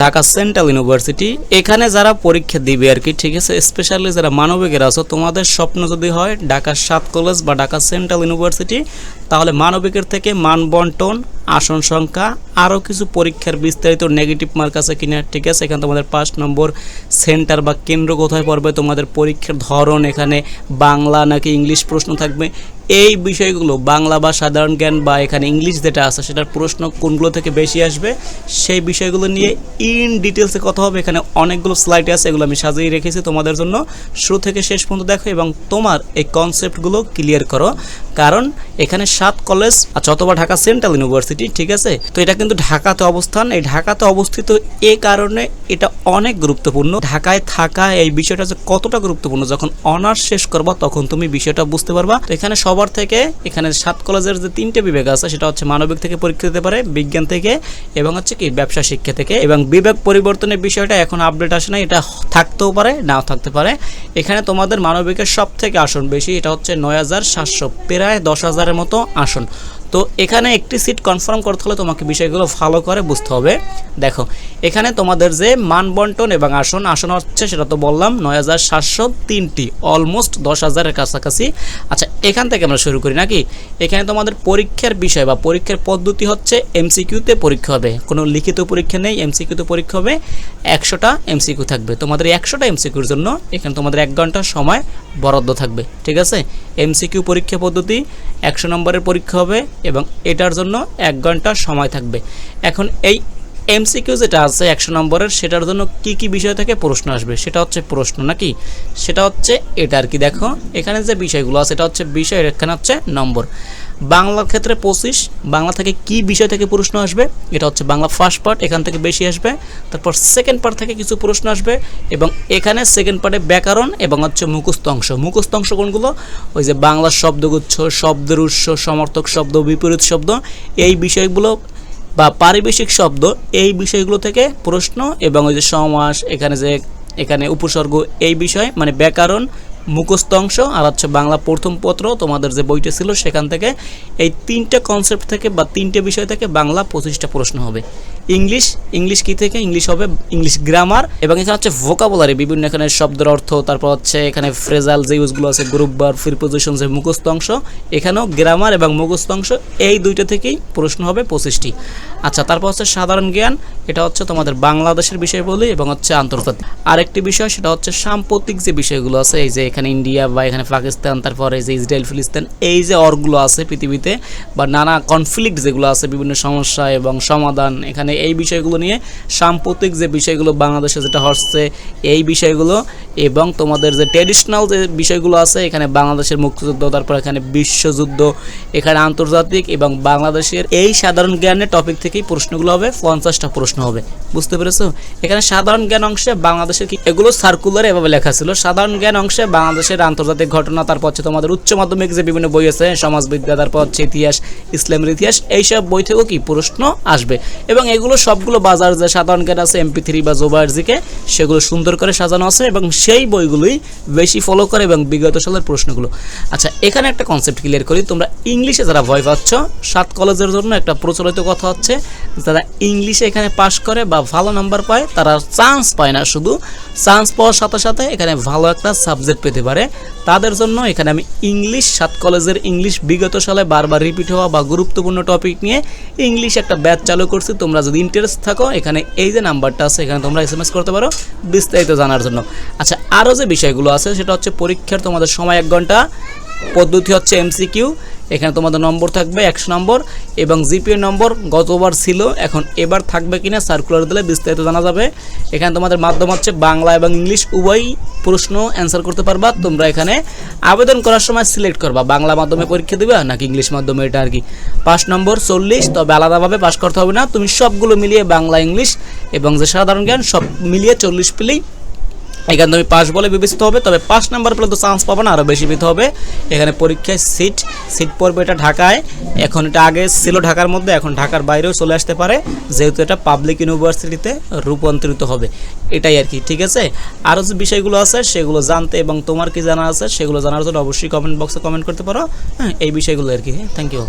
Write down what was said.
Dhaka central university. এখানে যারা পরীক্ষা দিবে আর কি, ঠিক আছে? স্পেশালি যারা মানবিকের আছো, তোমাদের স্বপ্ন যদি হয় ঢাকা সাত কলেজ বা ঢাকা সেন্ট্রাল ইউনিভার্সিটি, তাহলে মানবিকের থেকে মান বন্টন, আসন সংখ্যা আরও কিছু পরীক্ষার বিস্তারিত নেগেটিভ মার্ক আছে কিনা, ঠিক আছে? এখানে তোমাদের পাঁচ নম্বর সেন্টার বা কেন্দ্র কোথায় পড়বে? তোমাদের পরীক্ষার ধরন এখানে বাংলা নাকি ইংলিশ প্রশ্ন থাকবে। এই বিষয়গুলো, বাংলা বা সাধারণ জ্ঞান বা এখানে ইংলিশ যেটা আছে, সেটার প্রশ্ন কোনগুলো থেকে বেশি আসবে, সেই বিষয়গুলো নিয়ে ইন ডিটেলসে কথা হবে। এখানে অনেকগুলো স্লাইড আছে, এগুলো আমি সাজিয়ে রেখেছি তোমাদের জন্য। শুরু থেকে শেষ পর্যন্ত দেখো এবং তোমার এই কনসেপ্টগুলো ক্লিয়ার করো। কারণ এখানে সাত কলেজ আচ্ছা অথবা ঢাকা সেন্ট্রাল ইউনিভার্সিটি, ঠিক আছে? তো এটা কিন্তু ঢাকাতে অবস্থান। এই ঢাকাতে অবস্থিত এ কারণে এটা অনেক গুরুত্বপূর্ণ। ঢাকায় থাকা এই বিষয়টা যে কতটা গুরুত্বপূর্ণ, যখন অনার্স শেষ করবা, তখন তুমি বিষয়টা বুঝতে পারবা। তো এখানে সবার থেকে এখানে সাত কলেজের যে তিনটে বিভাগ আছে, সেটা হচ্ছে মানবিক থেকে পরীক্ষা দিতে পারে, বিজ্ঞান থেকে, এবং হচ্ছে কি, ব্যবসা শিক্ষা থেকে। এবং বিভাগ পরিবর্তনের বিষয়টা এখন আপডেট আসে না এটা থাকতেও পারে, নাও থাকতে পারে। এখানে তোমাদের মানবিকের সব থেকে আসন বেশি, এটা হচ্ছে নয় হাজার সাতশো প্রায় দশ হাজারের মতো আসন। তো এখানে একটি সিট কনফার্ম করতে হলে তোমাকে বিষয়গুলো ভালো করে বুঝতে হবে। দেখো এখানে তোমাদের যে মান বন্টন এবং আসন আসন হচ্ছে সেটা তো বললাম, নয় হাজার সাতশো তিনটি অলমোস্ট দশ হাজারের কাছাকাছি। আচ্ছা এখান থেকে আমরা শুরু করি নাকি? এখানে তোমাদের পরীক্ষার বিষয় বা পরীক্ষার পদ্ধতি হচ্ছে এমসিকিউতে পরীক্ষা হবে। কোনো লিখিত পরীক্ষা নেই, এমসিকিউতে পরীক্ষা হবে, একশোটা এমসিকিউ থাকবে। তোমাদের একশোটা এমসিকিউর জন্য এখানে তোমাদের এক ঘণ্টা সময় বরাদ্দ থাকবে, ঠিক আছে? এমসিকিউ পরীক্ষা পদ্ধতি, একশো নম্বরের পরীক্ষা হবে এবং এটার জন্য এক ঘণ্টা সময় থাকবে। এখন এই এমসিকিউ যেটা আছে একশো নম্বরের, সেটার জন্য কি কি বিষয় থেকে প্রশ্ন আসবে? সেটা হচ্ছে প্রশ্ন নাকি? সেটা হচ্ছে এটা আর কি, দেখো। এখানে যে বিষয়গুলো আছে, এটা হচ্ছে বিষয় এখানে হচ্ছে নম্বর। বাংলার ক্ষেত্রে পঁচিশ, বাংলা থেকে কি বিষয় থেকে প্রশ্ন আসবে? এটা হচ্ছে বাংলা ফার্স্ট পার্ট এখান থেকে বেশি আসবে। তারপর সেকেন্ড পার্ট থেকে কিছু প্রশ্ন আসবে এবং এখানে সেকেন্ড পার্টে ব্যাকরণ এবং হচ্ছে মুখস্থ অংশ। মুখস্থ অংশ কোনগুলো? ওই যে বাংলার শব্দগুচ্ছ, শব্দের উৎস, সমর্থক শব্দ, বিপরীত শব্দ, এই বিষয়গুলো বা পারিবেশিক শব্দ এই বিষয়গুলো থেকে প্রশ্ন এবং ওই যে সমাস, এখানে যে, এখানে উপসর্গ এই বিষয় মানে ব্যাকরণ, মুখস্থ অংশ আর হচ্ছে বাংলা প্রথম পত্র তোমাদের যে বইটা ছিল সেখান থেকে এই তিনটা কনসেপ্ট থেকে বা তিনটে বিষয় থেকে বাংলা পঁচিশটা প্রশ্ন হবে। ইংলিশ ইংলিশ কি থেকে? ইংলিশ হবে, ইংলিশ গ্রামার এবং এখানে হচ্ছে ভোকাবুলারি বিভিন্ন এখানে শব্দের অর্থ, তারপর হচ্ছে এখানে ফ্রেজাল যে ইউজগুলো আছে গ্রুপ বার ফ্রি পজিশন যে মুখস্থ অংশ, এখানেও গ্রামার এবং মুখস্থ অংশ, এই দুইটা থেকেই প্রশ্ন হবে পঁচিশটি। আচ্ছা তারপর হচ্ছে সাধারণ জ্ঞান, এটা হচ্ছে তোমাদের বাংলাদেশের বিষয় বলি এবং হচ্ছে আন্তর্জাতিক। আরেকটি বিষয়, সেটা হচ্ছে সাম্প্রতিক যে বিষয়গুলো আছে, এই যে এখানে ইন্ডিয়া বা এখানে পাকিস্তান, তারপরে এই যে ইসরায়েল, ফিলিস্তিন, এই যে অরগুলো আছে পৃথিবীতে বা নানা কনফ্লিক্ট যেগুলো আছে, বিভিন্ন সমস্যা এবং সমাধান, এখানে এই বিষয়গুলো নিয়ে সাম্প্রতিক যে বিষয়গুলো বাংলাদেশে যেটা হচ্ছে এই বিষয়গুলো এবং তোমাদের যে ট্রেডিশনাল যে বিষয়গুলো আছে, এখানে বাংলাদেশের মুক্তিযুদ্ধ, তারপর এখানে বিশ্বযুদ্ধ, এখানে আন্তর্জাতিক এবং বাংলাদেশের এই সাধারণ জ্ঞানের টপিক থেকেই প্রশ্নগুলো হবে, পঞ্চাশটা প্রশ্ন হবে। বুঝতে পেরেছ? এখানে সাধারণ জ্ঞান অংশে বাংলাদেশের কি এগুলো সার্কুলার এভাবে লেখা ছিল। সাধারণ জ্ঞান অংশে বাংলাদেশের আন্তর্জাতিক ঘটনা, তারপর হচ্ছে তোমাদের উচ্চ মাধ্যমিক যে বিভিন্ন বই আছে, সমাজবিদ্যা, তারপর হচ্ছে ইতিহাস, ইসলামের ইতিহাস, এইসব বই থেকেও কি প্রশ্ন আসবে? এবং এগুলো সবগুলো বাজার যে সাধারণ জ্ঞান আছে এমপি থ্রি বা জোবার্জিকে সেগুলো সুন্দর করে সাজানো আছে এবং সেই বইগুলোই বেশি ফলো করে এবং বিগত সালের প্রশ্নগুলো। আচ্ছা এখানে একটা কনসেপ্ট ক্লিয়ার করি। তোমরা ইংলিশে যারা ভয় পাচ্ছ, সাত কলেজের জন্য একটা প্রচলিত কথা হচ্ছে যারা ইংলিশে এখানে পাশ করে বা ভালো নাম্বার পায়, তারা চান্স পায় না। শুধু চান্স পাওয়ার সাথে সাথে এখানে ভালো একটা সাবজেক্ট পেতে পারে। তাদের জন্য এখানে আমি ইংলিশ সাত কলেজের ইংলিশ বিগত সালে বারবার রিপিট হওয়া বা গুরুত্বপূর্ণ টপিক নিয়ে ইংলিশ একটা ব্যাচ চালু করছি। তোমরা যদি ইন্টারেস্ট থাকো, এখানে এই যে নাম্বারটা আছে, এখানে তোমরা এস এম এস করতে পারো বিস্তারিত জানার জন্য। আচ্ছা আরও যে বিষয়গুলো আছে, সেটা হচ্ছে পরীক্ষার তোমাদের সময় এক ঘণ্টা, পদ্ধতি হচ্ছে এমসিকিউ এখানে তোমাদের নম্বর থাকবে একশো নম্বর এবং জিপিএ নম্বর গতবার ছিল, এখন এবার থাকবে কিনা সার্কুলার দিলে বিস্তারিত জানা যাবে। এখানে তোমাদের মাধ্যম হচ্ছে বাংলা এবং ইংলিশ উভয় প্রশ্ন অ্যান্সার করতে পারবা। তোমরা এখানে আবেদন করার সময় সিলেক্ট করবা, বাংলা মাধ্যমে পরীক্ষা দিবা নাকি ইংলিশ মাধ্যমে, এটা আর কি। পাঁচ নম্বর চল্লিশ, তবে আলাদাভাবে পাস করতে হবে না। তুমি সবগুলো মিলিয়ে বাংলা, ইংলিশ এবং যে সাধারণ জ্ঞান সব মিলিয়ে চল্লিশ পেলেই এখানে তুমি পাস বলে বিবেচিত হবে, তবে পাঁচ নাম্বার পেলে তো চান্স পাবো না আরও বেশি পেতে হবে। এখানে পরীক্ষায় সিট সিট পড়বে এটা ঢাকায়। এখন এটা আগে ছিল ঢাকার মধ্যে, এখন ঢাকার বাইরেও চলে আসতে পারে। যেহেতু এটা পাবলিক ইউনিভার্সিটিতে রূপান্তরিত হবে। এটাই আর কি, ঠিক আছে? আরও যে বিষয়গুলো আছে, সেগুলো জানতে এবং তোমার কি জানা আছে, সেগুলো জানার জন্য অবশ্যই কমেন্ট বক্সে কমেন্ট করতে পারো। হ্যাঁ এই বিষয়গুলো আর কি থ্যাংক ইউ